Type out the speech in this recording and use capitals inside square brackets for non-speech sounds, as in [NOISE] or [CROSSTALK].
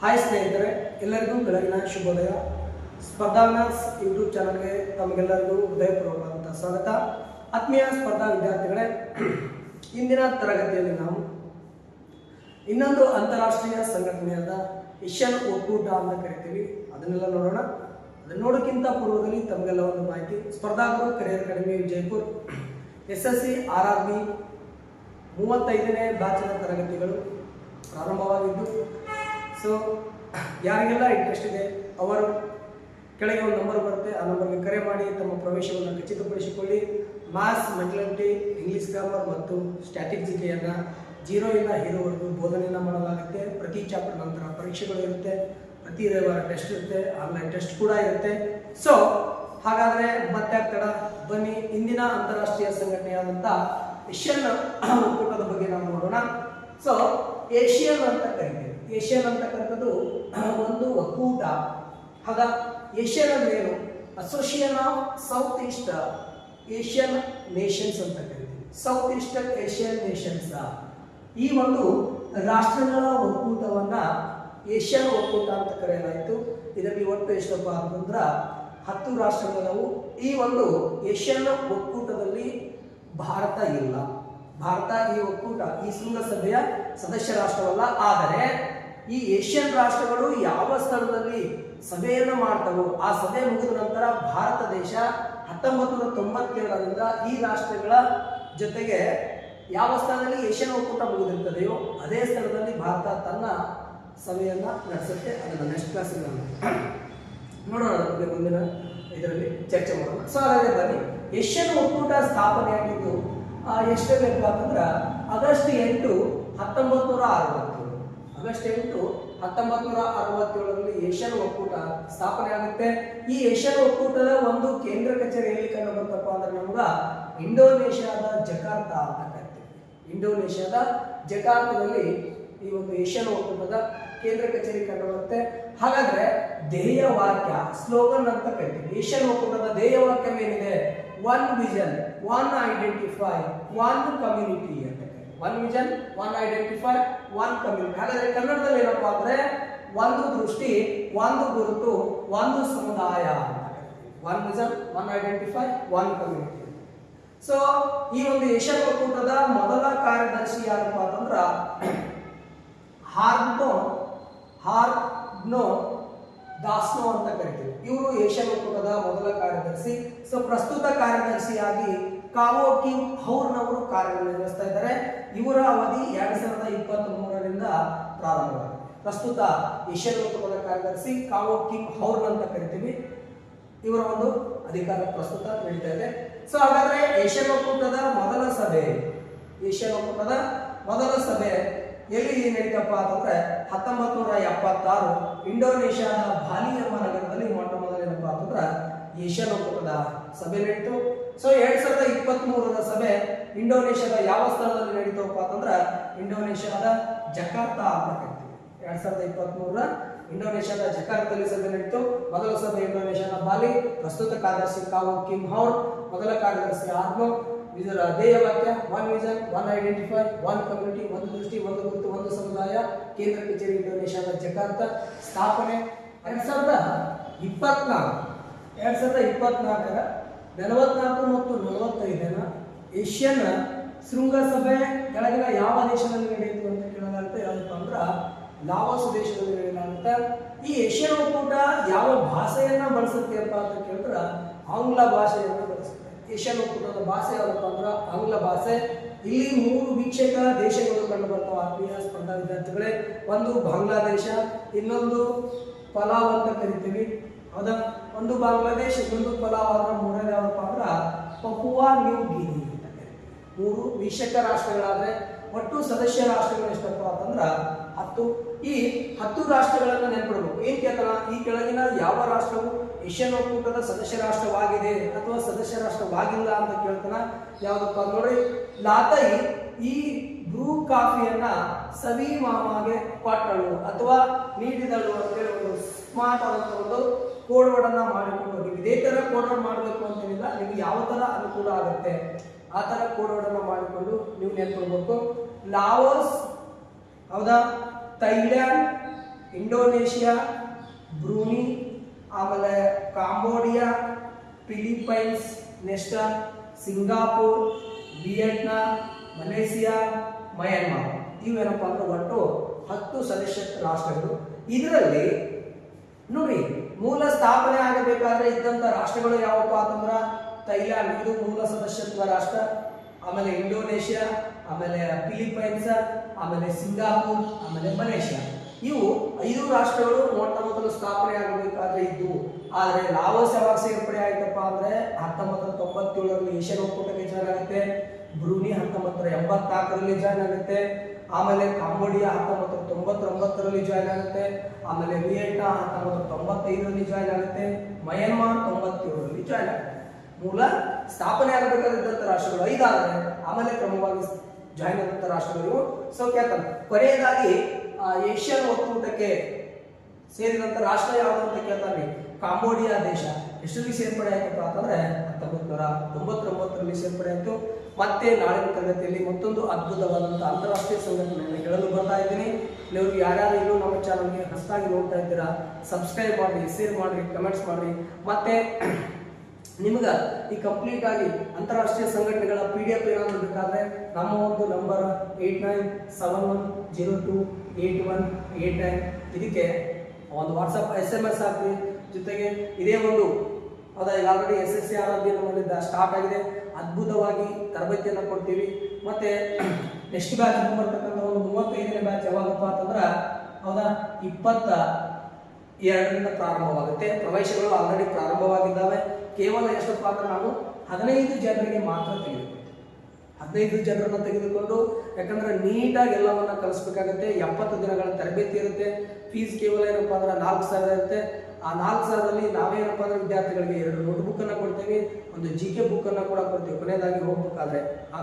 Hi ಸ್ನೇಹಿತರೆ, ಎಲ್ಲರಿಗೂ ಬೆಳಗಿನ ಶುಭೋದಯ. ಸ್ಪರ್ಧಾವಿನಾಸ್ ಯೂಟ್ಯೂಬ್ ಚಾನಲ್ಗೆ ತಮಗೆಲ್ಲರಿಗೂ ಹೃದಯಪೂರ್ವಕವಾದಂಥ ಸ್ವಾಗತ. ಆತ್ಮೀಯ ಸ್ಪರ್ಧಾ ವಿದ್ಯಾರ್ಥಿಗಳೇ, ಇಂದಿನ ತರಗತಿಯಲ್ಲಿ ನಾವು ಇನ್ನೊಂದು ಅಂತಾರಾಷ್ಟ್ರೀಯ ಸಂಘಟನೆಯಾದ ಏಷ್ಯನ್ ಒಕ್ಕೂಟ ಅಂತ ಕರಿತೀವಿ. ಅದನ್ನೆಲ್ಲ ನೋಡೋಣ. ಅದನ್ನು ನೋಡೋಕ್ಕಿಂತ ಪೂರ್ವದಲ್ಲಿ ತಮಗೆಲ್ಲ ಒಂದು ಮಾಹಿತಿ. ಸ್ಪರ್ಧಾಗರು career academy Jaipur S S C R R B ಮೂವತ್ತೈದನೇ ಬ್ಯಾಚಿನ ತರಗತಿಗಳು ಪ್ರಾರಂಭವಾಗಿದ್ದು ಸೊ ಯಾರಿಗೆಲ್ಲ ಇಂಟ್ರೆಸ್ಟ್ ಇದೆ, ಅವರು ಕೆಳಗೆ ಒಂದು ನಂಬರ್ ಬರುತ್ತೆ, ಆ ನಂಬರ್ಗೆ ಕರೆ ಮಾಡಿ, ತಮ್ಮ ಪ್ರವೇಶವನ್ನು ಖಚಿತಪಡಿಸಿಕೊಳ್ಳಿ. ಮಾಸ್ ಮೆಂಟಲಿಟಿ ಇಂಗ್ಲಿಷ್ ಗ್ರಾಮರ್ ಮತ್ತು ಸ್ಟ್ಯಾಟಿಕ್ ಜಿಕೆಯನ್ನು ಜೀರೋಯಿಂದ ಹೀರೋವರೆಗೂ ಬೋಧನೆಯನ್ನು ಮಾಡಲಾಗುತ್ತೆ. ಪ್ರತಿ ಚಾಪ್ಟರ್ ನಂತರ ಪರೀಕ್ಷೆಗಳು ಇರುತ್ತೆ, ಪ್ರತಿ ರವಿವಾರ ಟೆಸ್ಟ್ ಇರುತ್ತೆ ಆನ್ಲೈನ್ ಟೆಸ್ಟ್ ಕೂಡ ಇರುತ್ತೆ. ಸೊ ಹಾಗಾದರೆ ಮತ್ತೆ ತಡ? ಬನ್ನಿ, ಇಂದಿನ ಅಂತಾರಾಷ್ಟ್ರೀಯ ಸಂಘಟನೆಯಾದಂಥ ಏಷ್ಯನ್ [COUGHS] ಒಕ್ಕೂಟದ ಬಗ್ಗೆ ನಾವು ನೋಡೋಣ. ಸೊ ಏಷ್ಯನ್ ಅಂತ ಕರಿತೀವಿ. ಏಷ್ಯನ್ ಅಂತಕ್ಕಂಥದ್ದು ಒಂದು ಒಕ್ಕೂಟ. ಆಗ ಏಷ್ಯನ್ ಅಂದ್ರೆ ಏನು of south east Asian nations ಅಂತ ಕರಿತೀವಿ. ಸೌತ್ ಈಸ್ಟ್ ಏಷ್ಯನ್ ನೇಷನ್ಸ್ ಈ ಒಂದು ರಾಷ್ಟ್ರಗಳ ಒಕ್ಕೂಟವನ್ನ ಏಷ್ಯನ್ ಒಕ್ಕೂಟ ಅಂತ ಕರೆಯಲಾಯಿತು. ಇದರಲ್ಲಿ ಒಟ್ಟು ಎಷ್ಟಪ್ಪ ಅಂತಂದ್ರ ಹತ್ತು ರಾಷ್ಟ್ರಗಳವು. ಈ ಒಂದು ಏಷ್ಯನ್ ಒಕ್ಕೂಟದಲ್ಲಿ ಭಾರತ ಇಲ್ಲ. ಭಾರತ ಈ ಒಕ್ಕೂಟ, ಈ ಶೃಂಗಸಭೆಯ ಸದಸ್ಯ ರಾಷ್ಟ್ರವಲ್ಲ. ಆದರೆ ಈ ಏಷ್ಯನ್ ರಾಷ್ಟ್ರಗಳು ಯಾವ ಸ್ಥಳದಲ್ಲಿ ಸಭೆಯನ್ನು ಮಾಡ್ತವೋ ಆ ಸಭೆ ಮುಗಿದ ನಂತರ ಭಾರತ ದೇಶ ಹತ್ತೊಂಬತ್ತು ನೂರ ತೊಂಬತ್ತೇಳರಿಂದ ಈ ರಾಷ್ಟ್ರಗಳ ಜೊತೆಗೆ ಯಾವ ಸ್ಥಳದಲ್ಲಿ ಏಷ್ಯನ್ ಒಕ್ಕೂಟ ಮುಗಿದಿರ್ತದೆಯೋ ಅದೇ ಸ್ಥಳದಲ್ಲಿ ಭಾರತ ತನ್ನ ಸಭೆಯನ್ನು ನಡೆಸುತ್ತೆ. ಅದನ್ನು ನೆಕ್ಸ್ಟ್ ಕ್ಲಾಸಲ್ಲಿ ನೋಡೋಣ ಮುಂದಿನ ಇದರಲ್ಲಿ ಚರ್ಚೆ ಮಾಡೋಣ. ಸೊ ಅದೇ ಬನ್ನಿ. ಏಷ್ಯನ್ ಒಕ್ಕೂಟ ಸ್ಥಾಪನೆಯಾಗಿದ್ದು ಎಷ್ಟೇ ಬೇಕು ಅಂತಂದ್ರೆ ಆಗಸ್ಟ್ ಎಂಟು ಹತ್ತೊಂಬತ್ತು ನೂರ ಅರವತ್ತೇಳು ಆಗಸ್ಟ್ ಹತ್ತೊಂಬತ್ತು ನೂರ ಅರವತ್ತೇಳರಲ್ಲಿ ಏಷ್ಯನ್ ಒಕ್ಕೂಟ ಸ್ಥಾಪನೆ ಆಗುತ್ತೆ. ಈ ಏಷ್ಯನ್ ಒಕ್ಕೂಟದ ಒಂದು ಕೇಂದ್ರ ಕಚೇರಿ ಎಲ್ಲಿ ಕಂಡು ಬಂತಪ್ಪ ಅಂದ್ರೆ ನಮ್ಗ ಇಂಡೋನೇಷ್ಯಾದ ಜಕಾರ್ತ ಅಂತ ಕರಿತೀವಿ. ಇಂಡೋನೇಷ್ಯಾದ ಜಕಾರ್ತದಲ್ಲಿ ಈ ಒಂದು ಏಷ್ಯನ್ ಒಕ್ಕೂಟದ ಕೇಂದ್ರ ಕಚೇರಿ ಕಂಡು ಬರುತ್ತೆ. ಹಾಗಾದ್ರೆ ಧ್ಯೇಯ ವಾಕ್ಯ, ಸ್ಲೋಗನ್ ಅಂತ ಕರಿತೀವಿ. ಏಷ್ಯನ್ ಒಕ್ಕೂಟದ ಧ್ಯೇಯ ವಾಕ್ಯವೇನಿದೆ? One vision one identify one community one vision one identify one community ಹಾಗಾದ್ರೆ ಕನ್ನಡದಲ್ಲಿ ಏನಪ್ಪಾ ಅಂದ್ರೆ ಒಂದು ದೃಷ್ಟಿ, ಒಂದು ಗುರುತು, ಒಂದು ಸಮುದಾಯ one vision one identify one community so ಈ ಒಂದು ಏಷ್ಯಾ ಒಕ್ಕೂಟದ ಮೊದಲ ಕಾರ್ಯದರ್ಶಿ ಯಾರಪ್ಪ ಅಂತಂದ್ರ ಹಾರ್ನೋ ಹಾರ್ನೋ ದಾಸ್ನೋ ಅಂತ ಕರಿತೀವಿ. ಇವರು ಏಷ್ಯಾ ಒಕ್ಕೂಟದ ಮೊದಲ ಕಾರ್ಯದರ್ಶಿ. ಸೊ ಪ್ರಸ್ತುತ ಕಾರ್ಯದರ್ಶಿಯಾಗಿ ಕಾವೋ ಕಿಂಗ್ ಹೌರ್ನವರು ಕಾರ್ಯನಿರ್ವಹಿಸ್ತಾ ಇದ್ದಾರೆ. ಪ್ರಸ್ತುತ ಏಷ್ಯನ್ ಒಕ್ಕೂಟದ ಕಾರ್ಯದರ್ಶಿ ಕಾವೋ ಕಿಂಗ್ ಹೌರ್ನ್ ಅಂತ ಕರಿತೀವಿ. ಇವರ ಒಂದು ಅಧಿಕಾರ ಪ್ರಸ್ತುತ ನಡೀತಾ ಇದೆ. ಸೊ ಹಾಗಾದ್ರೆ ಏಷ್ಯನ್ ಒಕ್ಕೂಟದ ಮೊದಲ ಸಭೆ, ಏಷ್ಯನ್ ಒಕ್ಕೂಟದ ಮೊದಲ ಸಭೆ ಎಲ್ಲಿ ನಡೀತಪ್ಪ ಅಂತಂದ್ರೆ ಹತ್ತೊಂಬತ್ತು ನೂರ ಎಪ್ಪತ್ತಾರು ಇಂಡೋನೇಷ್ಯಾದ ಬಾಲಿ ಎಂಬ ನಗರದಲ್ಲಿ ಮೊಟ್ಟ ಮೊದಲೇನಪ್ಪ ಅಂತಂದ್ರೆ ಏಷ್ಯನ್ ಒಕ್ಕೂಟದ ಸಭೆ ನಡೀತು. ಸೊ ಎರಡ್ ಸಾವಿರದ ಇಪ್ಪತ್ತ್ ಮೂರರ ಸಭೆ ಇಂಡೋನೇಷ್ಯಾದ ಯಾವ ಸ್ಥಳದಲ್ಲಿ ನಡೀತಪ್ಪ ಅಂತಂದ್ರೆ ಇಂಡೋನೇಷ್ಯಾದ ಜಕಾರ್ತಾ ಅಂತ ಎರಡ್ ಸಾವಿರದ ಇಪ್ಪತ್ತ್ ಮೂರರ ಇಂಡೋನೇಷ್ಯಾದ ಜಕಾರ್ತದಲ್ಲಿ ಸಭೆ ನಡೀತು. ಮೊದಲ ಸಭೆ ಇಂಡೋನೇಷ್ಯಾದ ಬಾಲಿ. ಪ್ರಸ್ತುತ ಕಾರ್ಯದರ್ಶಿ ಕಾವು ಕಿಮ್ ಹೌರ್, ಮೊದಲ ಕಾರ್ಯದರ್ಶಿ ಆರ್ನೋ ಇದರ ಧ್ಯೇಯ ವಾಕ್ಯ one vision one identify one community ಒಂದು ದೃಷ್ಟಿ, ಒಂದು ಗುರುತು, ಒಂದು ಸಮುದಾಯ. ಕೇಂದ್ರ ಕಚೇರಿ ಇಂಡೋನೇಷ್ಯಾದ ಜಕಾರ್ತ ಸ್ಥಾಪನೆ ಎರಡ್ ಸಾವಿರದ ಇಪ್ಪತ್ನಾಲ್ಕು. ಎರಡ್ ಸಾವಿರದ ಇಪ್ಪತ್ನಾಲ್ಕರ ನಲವತ್ನಾಲ್ಕು ಮತ್ತು ನಲವತ್ತೈದನ ಏಷ್ಯನ್ ಶೃಂಗಸಭೆ ಕೆಳಗಿನ ಯಾವ ದೇಶದಲ್ಲಿ ನಡೆಯಿತು ಅಂತ ಕೇಳಲಾಗುತ್ತೆ. ಯಾವುದಪ್ಪ ಅಂದ್ರ ಲಾವೋಸ್ ದೇಶದಲ್ಲಿ ಏನಾಗುತ್ತೆ ಈ ಏಷ್ಯನ್ ಒಕ್ಕೂಟ ಯಾವ ಭಾಷೆಯನ್ನ ಬಳಸುತ್ತೆ ಅಂತ ಕೇಳಿದ್ರೆ ಆಂಗ್ಲ ಭಾಷೆಯನ್ನು ಬಳಸುತ್ತೆ. ಏಷ್ಯನ್ ಒಕ್ಕೂಟದ ಭಾಷೆ ಯಾವ್ದಪ್ಪ ಅಂದ್ರೆ ಆಂಗ್ಲ ಭಾಷೆ. ಇಲ್ಲಿ ಮೂರು ವೀಕ್ಷಕ ದೇಶಗಳು ಕಂಡು ಬರ್ತಾವ ಆತ್ಮೀಯ ಸ್ಪರ್ಧಾ ವಿದ್ಯಾರ್ಥಿಗಳೇ. ಒಂದು ಬಾಂಗ್ಲಾದೇಶ, ಇನ್ನೊಂದು ಪಲಾವ್ ಅಂತ ಕರಿತೀವಿ. ಹೌದಾ? ಒಂದು ಬಾಂಗ್ಲಾದೇಶ, ಇನ್ನೊಂದು ಪಲಾವ್ ಅಂದ್ರೆ ಮೂರನೇ ಯಾವ್ದಪ್ಪ ಅಂದ್ರೆ ಪಪುವಾ ನ್ಯೂ ಗಿನಿ ಅಂತ ಮೂರು ವೀಕ್ಷಕ ರಾಷ್ಟ್ರಗಳಾದ್ರೆ ಒಟ್ಟು ಸದಸ್ಯ ರಾಷ್ಟ್ರಗಳು ಎಷ್ಟಪ್ಪ ಅಂತಂದ್ರೆ ಹತ್ತು. ಈ ಹತ್ತು ರಾಷ್ಟ್ರಗಳನ್ನು ನೆನಪಿಡಬೇಕು. ಏನ್ ಕೇಳ್ತಾರ? ಈ ಕೆಳಗಿನ ಯಾವ ರಾಷ್ಟ್ರವು ಏಷ್ಯನ್ ಒಕ್ಕೂಟದ ಸದಸ್ಯ ರಾಷ್ಟ್ರವಾಗಿದೆ ಅಥವಾ ಸದಸ್ಯ ರಾಷ್ಟ್ರವಾಗಿಲ್ಲ ಅಂತ ಕೇಳ್ತಾನ? ಯಾವ್ದಪ್ಪ ನೋಡಿ, ಲಾತೈ ಈ ಬ್ರೂ ಕಾಫಿಯನ್ನ ಸವಿ ಮಾಮಾಗೆ ಕೊಟ್ಟಳು ಅಥವಾ ನೀಡಿದಳು ಅಂತೇಳಿ ಒಂದು ಸ್ಮಾರ್ಟ್ ಆದಂತ ಒಂದು ಕೋಡ್ವರ್ಡನ್ನ ಮಾಡಿಕೊಂಡು ನೀವು ಇದೇ ತರ ಕೋಡ್ವರ್ಡ್ ಮಾಡಬೇಕು ಅಂತೇನಿಲ್ಲ ನಿಮ್ಗೆ ಯಾವ ತರ ಅನುಕೂಲ ಆಗುತ್ತೆ, ಆ ತರ ಕೋಡ್ವರ್ಡನ್ನ ಮಾಡಿಕೊಂಡು ನೀವು ನೆನ್ಕೊಳ್ಬೇಕು ಲಾವೋಸ್, ಹೌದಾ? ಥೈಲ್ಯಾಂಡ್, ಇಂಡೋನೇಷ್ಯಾ, ಬ್ರೂನಿ, ಆಮೇಲೆ ಕಾಂಬೋಡಿಯಾ ಫಿಲಿಪೈನ್ಸ್ ನೆಸ್ಟನ್ ಸಿಂಗಾಪುರ್, ವಿಯೆಟ್ನಾಂ, ಮಲೇಷಿಯಾ, ಮಯನ್ಮಾರ್. ಇವೇನಪ್ಪ ಅಂದ್ರೆ ಒಟ್ಟು ಹತ್ತು ಸದಸ್ಯ ರಾಷ್ಟ್ರಗಳು. ಇದರಲ್ಲಿ ನೋಡಿ, ಮೂಲ ಸ್ಥಾಪನೆ ಆಗಬೇಕಾದ್ರೆ ಇದ್ದಂತ ರಾಷ್ಟ್ರಗಳು ಯಾವಪ್ಪ ಅಂತಂದ್ರೆ ಥೈಲ್ಯಾಂಡ್. ಇದು ಮೂಲ ಸದಸ್ಯತ್ವ ರಾಷ್ಟ್ರ. ಆಮೇಲೆ ಇಂಡೋನೇಷ್ಯಾ, ಆಮೇಲೆ ಫಿಲಿಪೈನ್ಸ್ ಆಮೇಲೆ ಸಿಂಗಾಪುರ್, ಆಮೇಲೆ ಮಲೇಷ್ಯಾ. ಇವು ಐದು ರಾಷ್ಟ್ರಗಳು ಮೊಟ್ಟ ಮೊದಲು ಸ್ಥಾಪನೆ ಆಗಬೇಕಾದ್ರೆ ಇದ್ದು ಆದರೆ ಲಾವೋಸ್ ಯಾವಾಗ ಸೇರ್ಪಡೆ ಆಯ್ತಪ್ಪ ಅಂದ್ರೆ ಹತ್ತೊಂಬತ್ತು ತೊಂಬತ್ತೇಳರಲ್ಲಿ ಏಷ್ಯನ್ ಒಕ್ಕೂಟಕ್ಕೆ ಜಾಯ್ನ್ ಆಗುತ್ತೆ. ಬ್ರೂನಿ ಹತ್ತೊಂಬತ್ತರ ಎಂಬತ್ನಾಲ್ಕರಲ್ಲಿ ಜಾಯ್ನ್ ಆಗುತ್ತೆ. ಆಮೇಲೆ ಕಾಂಬೋಡಿಯಾ ಹತ್ತೊಂಬತ್ತು ನೂರ ತೊಂಬತ್ತೊಂಬತ್ತರಲ್ಲಿ ಜಾಯ್ನ್ ಆಗುತ್ತೆ. ಆಮೇಲೆ ವಿಯೆಟ್ನಾ ಹತ್ತೊಂಬತ್ತು ನೂರ ತೊಂಬತ್ತೈದರಲ್ಲಿ ಜಾಯ್ನ್ ಆಗುತ್ತೆ. ಮಯನ್ಮಾರ್ ತೊಂಬತ್ತೇಳರಲ್ಲಿ ಜಾಯ್ನ್ ಆಗುತ್ತೆ. ಮೂಲ ಸ್ಥಾಪನೆ ಆಗಬೇಕಾದಂತ ರಾಷ್ಟ್ರಗಳು ಐದಾದರೆ, ಆಮೇಲೆ ಕ್ರಮವಾಗಿ ಜಾಯಿನ್ ಆದಂತ ರಾಷ್ಟ್ರಗಳು ಸೌಖ್ಯಾತ ಕೊನೆಯದಾಗಿ ಏಷ್ಯನ್ ಒಕ್ಕೂಟಕ್ಕೆ ಸೇರಿದಂತ ರಾಷ್ಟ್ರ ಯಾವುದು ಅಂತ ಕೇಳ್ತಾರೆ ಕಾಂಬೋಡಿಯಾ ದೇಶ. ಎಷ್ಟರಲ್ಲಿ ಸೇರ್ಪಡೆ ಆಯ್ತಪ್ಪ ಅಂತಂದ್ರೆ ಹತ್ತೊಂಬತ್ತು ನೂರ ತೊಂಬತ್ತೊಂಬತ್ತರಲ್ಲಿ ಸೇರ್ಪಡೆ ಆಯ್ತು. ಮತ್ತೆ ನಾಳಿನ ತರಗತಿಯಲ್ಲಿ ಮತ್ತೊಂದು ಅದ್ಭುತವಾದಂಥ ಅಂತಾರಾಷ್ಟ್ರೀಯ ಸಂಘಟನೆಯನ್ನು ಹೇಳಲು ಬರ್ತಾ ಇದ್ದೀನಿ. ನೀವು ಯಾರ್ಯಾರು ಇನ್ನೂ ನಮ್ಮ ಚಾನಲ್ಗೆ ಹೊಸದಾಗಿ ನೋಡ್ತಾ ಇದ್ದೀರಾ ಸಬ್ಸ್ಕ್ರೈಬ್ ಮಾಡಿ ಶೇರ್ ಮಾಡಿರಿ ಕಮೆಂಟ್ಸ್ ಮಾಡಿರಿ. ಮತ್ತೆ ನಿಮ್ಗೆ ಈ ಕಂಪ್ಲೀಟ್ ಆಗಿ ಅಂತಾರಾಷ್ಟ್ರೀಯ ಸಂಘಟನೆಗಳ ಪಿ ಡಿ ಎಫ್ ಏನಾದ್ರು ಬೇಕಾದ್ರೆ ನಮ್ಮ ಒಂದು number eight nine, seven one, zero two eight one eight nine ಇದಕ್ಕೆ ಒಂದು ವಾಟ್ಸಪ್ ಎಸ್ ಎಂ ಎಸ್ ಆಗಲಿ ಜೊತೆಗೆ ಇದೇ ಒಂದು ಹೌದಾ ಈಗ already S S C R B ಬಂದಿದ್ದ ಸ್ಟಾರ್ಟ್ ಆಗಿದೆ. ಅದ್ಭುತವಾಗಿ ತರಬೇತಿಯನ್ನು ಕೊಡ್ತೀವಿ. ಮತ್ತೆ ನೆಕ್ಸ್ಟ್ ಬ್ಯಾಚ್ ಬರ್ತಕ್ಕಂಥ ಒಂದು ಮೂವತ್ತೈದನೇ ಬ್ಯಾಚ್ ಯಾವಾಗಪ್ಪ ಅಂತಂದ್ರೆ, ಹೌದಾ? ಇಪ್ಪತ್ತ ಎರಡರಿಂದ ಪ್ರಾರಂಭವಾಗುತ್ತೆ. ಪ್ರವೇಶಗಳು ಆಲ್ರೆಡಿ ಪ್ರಾರಂಭವಾಗಿದ್ದಾವೆ. ಕೇವಲ ಎಷ್ಟಪ್ಪ ಅಂದ್ರೆ ನಾವು ಹದಿನೈದು ಜನರಿಗೆ ಮಾತ್ರ ತೆಗೆದುಕೊಳ್ತೀವಿ ಹದಿನೈದು ಜನರನ್ನು ತೆಗೆದುಕೊಂಡು, ಯಾಕಂದ್ರೆ ನೀಟಾಗಿ ಎಲ್ಲವನ್ನ ಕಲಿಸ್ಬೇಕಾಗುತ್ತೆ. ಎಪ್ಪತ್ತು ದಿನಗಳ ತರಬೇತಿ ಇರುತ್ತೆ. ಫೀಸ್ ಕೇವಲ ಏನಪ್ಪ ಅಂದ್ರೆ ನಾಲ್ಕು ಸಾವಿರ ಇರುತ್ತೆ. ಆ ನಾಲ್ಕು ಸಾವಿರದಲ್ಲಿ ನಾವೇನಪ್ಪ ಅಂದ್ರೆ ವಿದ್ಯಾರ್ಥಿಗಳಿಗೆ ಎರಡು ನೋಟ್ಬುಕ್ ಅನ್ನ ಕೊಡ್ತೀವಿ. ಒಂದು ಜಿ ಕೆ ಬುಕ್ ಅನ್ನ ಕೂಡ ಕೊಡ್ತೀವಿ. ಕೊನೆಯದಾಗಿ ಹೋಗ್ಬೇಕಾದ್ರೆ ಆ